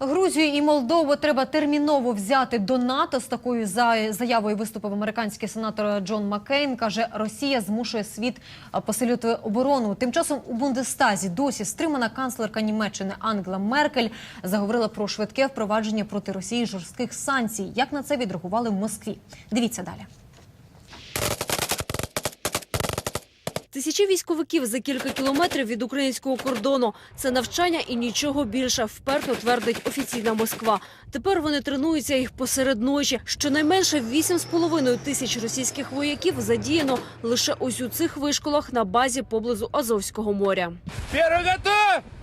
Грузію і Молдову треба терміново взяти до НАТО. З такою за- заявою виступив американський сенатор Джон Маккейн. Каже, Росія змушує світ посилювати оборону. Тим часом у Бундестазі досі стримана канцлерка Німеччини Ангела Меркель заговорила про швидке впровадження проти Росії жорстких санкцій. Як на це відреагували в Москві? Дивіться далі. Тисячі військовиків за кілька кілометрів від українського кордону. Це навчання і нічого більше, вперто твердить офіційна Москва. Тепер вони тренуються їх посеред ночі. Щонайменше 8,5 тисяч російських вояків задіяно лише ось у цих вишколах на базі поблизу Азовського моря. Готов!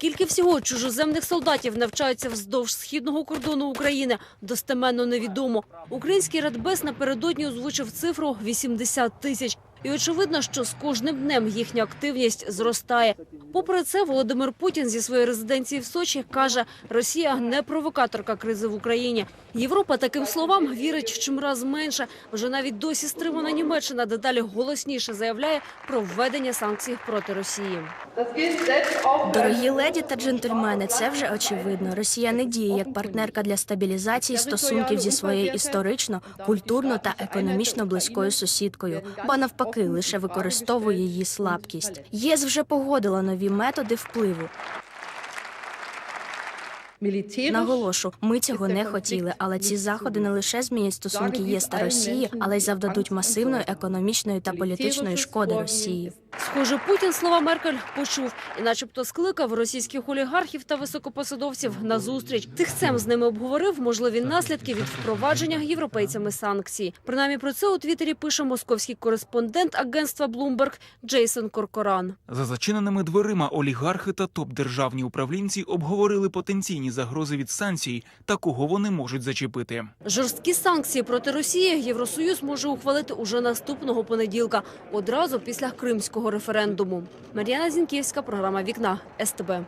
Скільки всього чужоземних солдатів навчаються вздовж східного кордону України, достеменно невідомо. Український радбез напередодні озвучив цифру 80 тисяч. І очевидно, що з кожним днем їхня активність зростає. Попри це, Володимир Путін зі своєї резиденції в Сочі каже, Росія не провокаторка кризи в Україні. Європа таким словам вірить в чимраз менше. Вже навіть досі стримана Німеччина дедалі голосніше заявляє про введення санкцій проти Росії. Дорогі леді та джентльмени, це вже очевидно. Росія не діє як партнерка для стабілізації стосунків зі своєю історично, культурно та економічно близькою сусідкою, ба навпаки, лише використовує її слабкість. ЄС вже погодила нові методи впливу. Наголошу, ми цього не хотіли, але ці заходи не лише змінять стосунки ЄС та Росії, але й завдадуть масивної економічної та політичної шкоди Росії. Схоже, Путін слова Меркель почув і, начебто, скликав російських олігархів та високопосадовців на зустріч. Тихцем з ними обговорив можливі наслідки від впровадження європейцями санкцій. Принаймні про це у Твіттері пише московський кореспондент агентства Bloomberg Джейсон Коркоран. За зачиненими дверима олігархи та топ-державні управлінці обговорили потенційні загрози від санкцій та кого вони можуть зачепити. Жорсткі санкції проти Росії Євросоюз може ухвалити уже наступного понеділка, одразу після кримського референдуму. Мар'яна Зінківська, програма Вікна СТБ.